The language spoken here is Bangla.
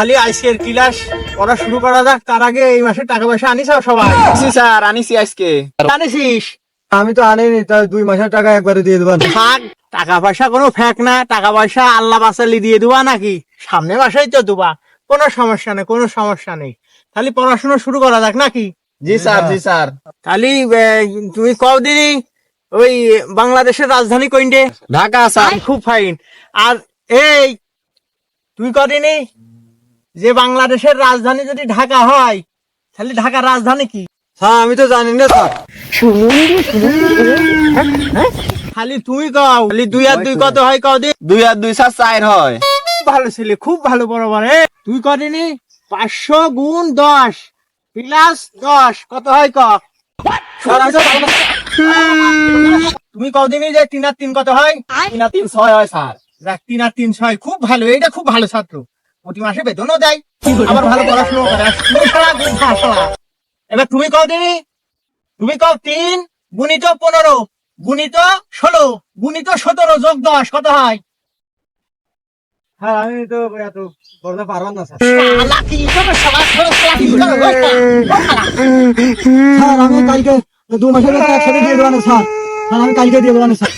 তাহলে আজকের ক্লাস পড়া শুরু করা যাক তার আগে এই মাসে টাকা পয়সা আনিস সবাই? স্যার আনিছি আজকে। জানিস আমি তো আনিনি তাই দুই মাসের টাকা একবারে দিয়ে দেবেন থাক টাকা পয়সা কোনো ফ্যাক না টাকা পয়সা আল্লাহ বাসালি দিয়ে দেবা নাকি? সামনে মাসেই তো দেবা কোনো সমস্যা নেই কোনো সমস্যা নেই। তাহলে পড়াশোনা শুরু করা যাক নাকি? জি স্যার জি স্যার। তাহলে আহ, তুমি কও দিদি ওই বাংলাদেশের রাজধানী কোনটে? ঢাকা স্যার। খুব ফাইন আর এই তুই কদিনি যে বাংলাদেশের রাজধানী যদি ঢাকা হয় তাহলে ঢাকার রাজধানী কি? হ্যাঁ আমি তো জানি না স্যার। খালি তুমি কও খালি দুই আর দুই কত হয় কও দি? দুই আর দুই স্যার চার হয়। খুব ভালো ছেলে খুব ভালো বরাবর এ। তুই কদিনি? পাঁচশো গুণ দশ প্লাস দশ কত হয় ক। তুমি কদিনি যে তিন আর তিন কত হয়? তিন আর তিন ছয় হয় স্যার। দেখ তিন আর তিন ছয় খুব ভালো এইটা খুব ভালো ছাত্র। প্রতি মাসে বেতনও দেয়। আবার ভালো পড়াশোনা করে। এবার তুমি কও দিনি তুমি কও তিন গুণিত পনেরো গুণিত ষোলো গুণিত সতেরো যোগ দশ কত হয়? হ্যাঁ আমি তো এত বলতে না স্যার। আমি কালকে দু মাসের একসাথে দিয়ে স্যার। স্যার আমি কালকে দিয়ে দেবেন স্যার।